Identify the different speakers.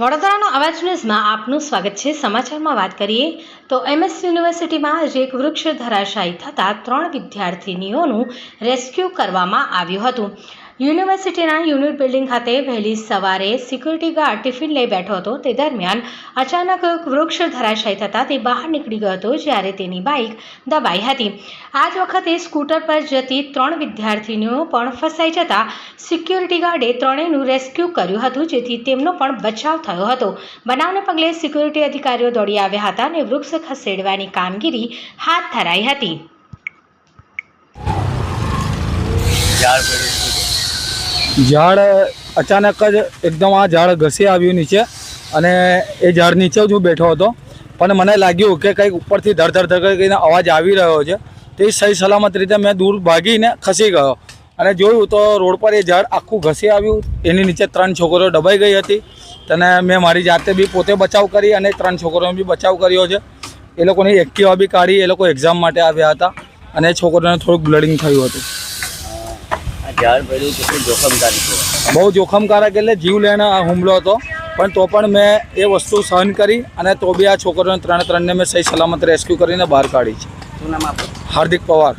Speaker 1: વડોદરાનો અવાજ ન્યૂઝમાં આપનું સ્વાગત છે. સમાચારમાં વાત કરીએ તો એમએસ યુનિવર્સિટીમાં આજે એક વૃક્ષ ધરાશાયી થતાં ત્રણ વિદ્યાર્થિનીઓનું રેસ્ક્યુ કરવામાં આવ્યું હતું. યુનિવર્સિટીના યુનિટ બિલ્ડિંગ ખાતે વહેલી સવારે સિક્યુરિટી ગાર્ડ ટિફિન લઈ બેઠો હતો. તે દરમિયાન અચાનક વૃક્ષ ધરાશાયી થતાં તે બહાર નીકળી ગયો હતો, જ્યારે તેની બાઇક દબાઈ હતી. આ જ વખતે સ્કૂટર પર જતી ત્રણ વિદ્યાર્થીનીઓ પણ ફસાઈ જતા સિક્યુરિટી ગાર્ડે ત્રણેયનું રેસ્ક્યુ કર્યું હતું, જેથી તેમનો પણ બચાવ થયો હતો. બનાવને પગલે સિક્યુરિટી અધિકારીઓ દોડી આવ્યા હતા અને વૃક્ષ ખસેડવાની કામગીરી હાથ ધરાઈ હતી?
Speaker 2: ઝાડ
Speaker 3: અચાનક જ એકદમ આ ઝાડ ઘસી આવ્યું નીચે અને એ ઝાડ નીચે જ હું બેઠો હતો. પણ મને લાગ્યું કે કંઈક ઉપરથી ધડ ધર કરીને અવાજ આવી રહ્યો છે. તે સહી સલામત રીતે મેં દૂર ભાગીને ખસી ગયો. અને જોયું તો રોડ પર એ ઝાડ આખું ઘસી આવ્યું. એની નીચે ત્રણ છોકરીઓ દબાઈ ગઈ હતી. તેને મેં મારી જાતે બી પોતે બચાવ કરી અને ત્રણ છોકરીઓનો બી બચાવ કર્યો છે. એ લોકોની એક્ટિવા બી કાઢી, એ લોકો એક્ઝામ માટે આવ્યા હતા. અને એ છોકરીઓને થોડુંક બ્લડિંગ થયું હતું.
Speaker 2: આ ઝાડ પડ્યું કેટલું જોખમદારી છે?
Speaker 3: બહુ જોખમકારક એટલે જીવ લેવાનો આ હુમલો હતો. પણ તો પણ મેં એ વસ્તુ સહન કરી અને તો બી આ છોકરીઓને ત્રણે ત્રણને મેં સહી સલામત રેસ્ક્યુ કરીને બહાર કાઢી છે.
Speaker 2: શું નામ આપણું
Speaker 3: હાર્દિક પવાર.